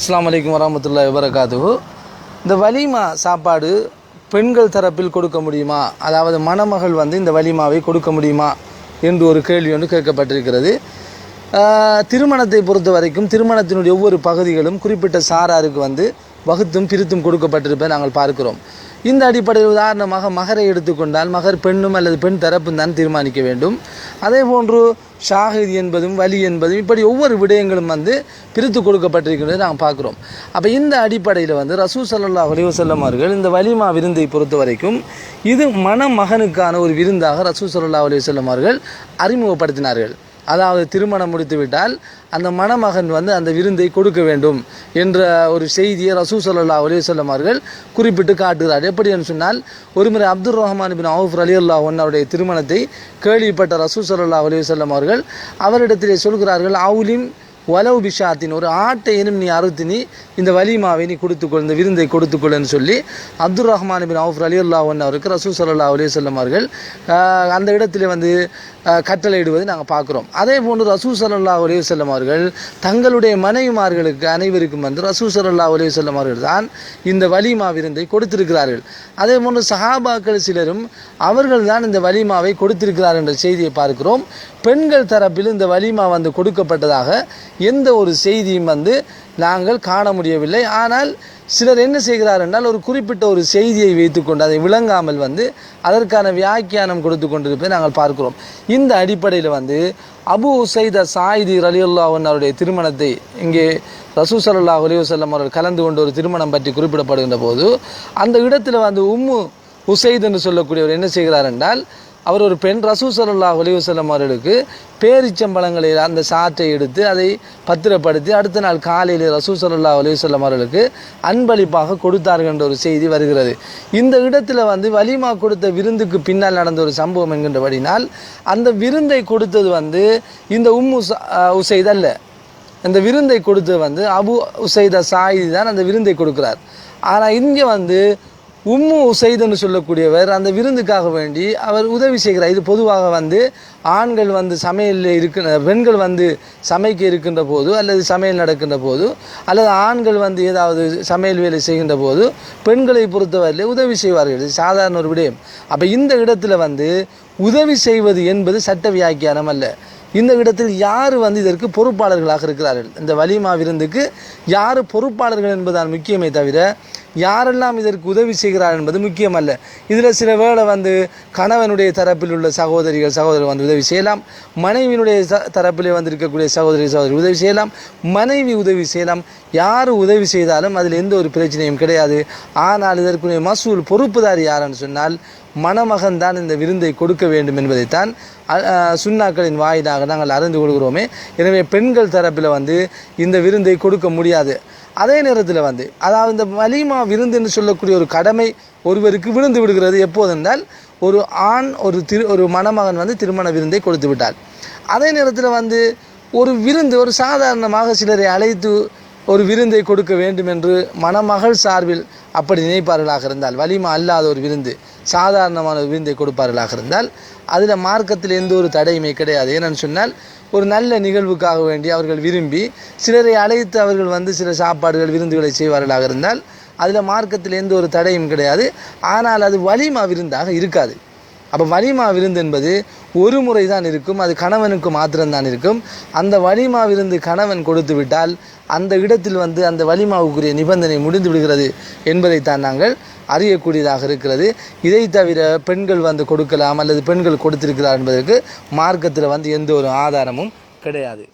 அஸ்லாம் அலைக்கும் வரமத்துல்லா வபரகாத்துஹு. இந்த வலிமா சாப்பாடு பெண்கள் தரப்பில் கொடுக்க முடியுமா? அதாவது மணமகள் வந்து இந்த வலிமாவை கொடுக்க முடியுமா? என்று ஒரு கேள்வி ஒன்று கேட்கப்பட்டிருக்கிறது. திருமணத்தை பொறுத்த வரைக்கும் திருமணத்தினுடைய ஒவ்வொரு பகுதிகளும் குறிப்பிட்ட சாராருக்கு வந்து வகுத்தும் பிரித்தும் கொடுக்கப்பட்டிருப்பதை நாங்கள் பார்க்கிறோம். இந்த அடிப்படையில் உதாரணமாக மகரை எடுத்துக்கொண்டால் மகர் பெண்ணும் அல்லது பெண் தரப்பும் தான் தீர்மானிக்க வேண்டும். அதே போன்று ஷாஹித் என்பதும் வலி என்பதும் இப்படி ஒவ்வொரு விடயங்களும் வந்து பிரித்து கொடுக்கப்பட்டிருக்கிறது நாங்கள் பார்க்குறோம். அப்போ இந்த அடிப்படையில் வந்து ரசூ சல்லா அலிவசல்லம் அவர்கள் இந்த வலிமா விருந்தை பொறுத்த வரைக்கும் இது மணமகனுக்கான ஒரு விருந்தாக ரசூ சல்லா அலிவசல்லம் அவர்கள் அறிமுகப்படுத்தினார்கள். அதாவது திருமணம் முடித்துவிட்டால் அந்த மணமகன் வந்து அந்த விருந்தை கொடுக்க வேண்டும் என்ற ஒரு செய்தியை ரசூ சல்லா அலி சொல்லமார்கள் குறிப்பிட்டு காட்டுகிறார். எப்படி என்று சொன்னால் ஒருமுறை அப்துல் ரஹ்மான் பின் அவுஃப் அலி அல்லாஹ் அவருடைய திருமணத்தை கேள்விப்பட்ட ரசூ சல்லா அலி அவர்கள் அவரிடத்திலே சொல்கிறார்கள் அவுலின் வலவு பிஷாத்தின் ஒரு ஆட்டையினும் நீ அறுத்து நீ இந்த வலிமாவை நீ கொடுத்துக்கொள் இந்த விருந்தை கொடுத்துக்கொள்ளுன்னு சொல்லி அப்துல் ரஹ்மான் பின் அவுஃப் அலி அல்லாஹ் அவருக்கு ரசூ சல்லா அலி சொல்லமார்கள் அந்த இடத்துல வந்து கட்டளையிடுவதை நாங்கள் பார்க்குறோம் அதே போன்று ரசூ சல்லா அலிவல்லம் அவர்கள் தங்களுடைய மனைவிமார்களுக்கு அனைவருக்கும் வந்து ரசூ சல்லா அலிவல்லம் அவர்கள் தான் இந்த வலிமா விருந்தை கொடுத்திருக்கிறார்கள். அதே போன்று சஹாபாக்கள் சிலரும் அவர்கள் தான் இந்த வலிமாவை கொடுத்திருக்கிறார் என்ற செய்தியை பார்க்கிறோம். பெண்கள் தரப்பில் இந்த வலிமா வந்து கொடுக்கப்பட்டதாக எந்த ஒரு செய்தியும் வந்து நாங்கள் காண முடியவில்லை. ஆனால் சிலர் என்ன செய்கிறார் என்றால் ஒரு குறிப்பிட்ட ஒரு செய்தியை வைத்துக்கொண்டு அதை விளங்காமல் வந்து அதற்கான வியாக்கியானம் கொடுத்து கொண்டிருப்பதை நாங்கள் பார்க்கிறோம். இந்த அடிப்படையில் வந்து அபு உசைத சாயிதி ரலியுல்லாஹன் அவருடைய திருமணத்தை இங்கே ரசூ சல்லாஹ் அலிவசல்லம் அவர்கள் கலந்து கொண்டு ஒரு திருமணம் பற்றி குறிப்பிடப்படுகின்ற போது அந்த இடத்துல வந்து உம்மு உசைத் என்று சொல்லக்கூடியவர் என்ன செய்கிறார் என்றால் அவர் ஒரு பெண் ரசூசல்லா சல்லாஹ் அவர்களுக்கு பேரிச்சம்பழங்களில் அந்த சாற்றை எடுத்து அதை பத்திரப்படுத்தி அடுத்த நாள் காலையில் ரசூசல்லா ஒலிவசல்லம் அவர்களுக்கு அன்பளிப்பாக கொடுத்தார்கள் என்ற ஒரு செய்தி வருகிறது. இந்த இடத்துல வந்து வலிமா கொடுத்த விருந்துக்கு பின்னால் நடந்த ஒரு சம்பவம் என்கின்றபடினால் அந்த விருந்தை கொடுத்தது வந்து இந்த உம்மு உசைத் அல்ல. இந்த விருந்தை கொடுத்தது வந்து அபு உசைத சாயிதி தான் அந்த விருந்தை கொடுக்கிறார். ஆனால் இங்கே வந்து உம்மு உசைதுன்னு சொல்லக்கூடியவர் அந்த விருந்துக்காக வேண்டி அவர் உதவி செய்கிறார். இது பொதுவாக வந்து ஆண்கள் வந்து சமையலில் இருக்க பெண்கள் வந்து சமைக்க இருக்கின்ற போது அல்லது சமையல் நடக்கின்ற போது அல்லது ஆண்கள் வந்து ஏதாவது சமையல் வேலை செய்கின்ற போது பெண்களை பொறுத்தவரையில் உதவி செய்வார்கள். இது சாதாரண ஒரு விடயம். அப்போ இந்த இடத்துல வந்து உதவி செய்வது என்பது சட்ட வியாக்கியானம் அல்ல. இந்த இடத்தில் யார் வந்து இதற்கு பொறுப்பாளர்களாக இருக்கிறார்கள்? இந்த வலிமா விருந்துக்கு யார் பொறுப்பாளர்கள் என்பதுதான் முக்கியமே தவிர யாரெல்லாம் இதற்கு உதவி செய்கிறார் என்பது முக்கியமல்ல. இதில் சில வேளை வந்து கணவனுடைய தரப்பில் உள்ள சகோதரிகள் சகோதரர் வந்து உதவி செய்யலாம். மனைவியினுடைய ச- தரப்பிலே வந்து இருக்கக்கூடிய சகோதரி சகோதரி உதவி செய்யலாம். மனைவி உதவி செய்யலாம். யார் உதவி செய்தாலும் அதில் எந்த ஒரு பிரச்சனையும் கிடையாது. ஆனால் இதற்குரிய மசூல் பொறுப்புதாரி யாருன்னு சொன்னால் மணமகன் தான் இந்த விருந்தை கொடுக்க வேண்டும் என்பதைத்தான் சுண்ணாக்களின் வாயிலாக நாங்கள் அறிந்து கொள்கிறோமே. எனவே பெண்கள் தரப்பில் வந்து இந்த விருந்தை கொடுக்க முடியாது. அதே நேரத்தில் வந்து அதாவது இந்த வலிமா விருந்து என்று சொல்லக்கூடிய ஒரு கடமை ஒருவருக்கு விழுந்து விடுகிறது எப்போது என்றால் ஒரு ஆண் ஒரு திரு ஒரு மணமகன் வந்து திருமண விருந்தை கொடுத்து விட்டார். அதே நேரத்தில் வந்து ஒரு விருந்து ஒரு சாதாரணமாக சிலரை அழைத்து ஒரு விருந்தை கொடுக்க வேண்டும் என்று மணமகள் சார்பில் அப்படி நினைப்பார்களாக இருந்தால் வலிமா அல்லாத ஒரு விருந்து சாதாரணமான விருந்தை கொடுப்பார்களாக இருந்தால் அதில் மார்க்கத்தில் எந்த ஒரு தடையுமே கிடையாது. ஏன்னு சொன்னால் ஒரு நல்ல நிகழ்வுக்காக வேண்டி அவர்கள் விரும்பி சிலரை அழைத்து அவர்கள் வந்து சில சாப்பாடுகள் விருந்துகளை செய்வார்களாக இருந்தால் அதில் மார்க்கத்தில் எந்த ஒரு தடையும் கிடையாது. ஆனால் அது வலிமா விருந்தாக இருக்காது. அப்போ வலிமா விருந்து என்பது ஒரு முறை தான் இருக்கும். அது கணவனுக்கு மாத்திரம்தான் இருக்கும். அந்த வலிமா விருந்து கணவன் கொடுத்து விட்டால் அந்த இடத்தில் வந்து அந்த வலிமாவுக்குரிய நிபந்தனை முடிந்து விடுகிறது என்பதைத்தான் நாங்கள் அறியக்கூடியதாக இருக்கிறது. இதை தவிர பெண்கள் வந்து கொடுக்கலாம் அல்லது பெண்கள் கொடுத்திருக்கிறார் என்பதற்கு மார்க்கத்தில் வந்து எந்த ஒரு ஆதாரமும் கிடையாது.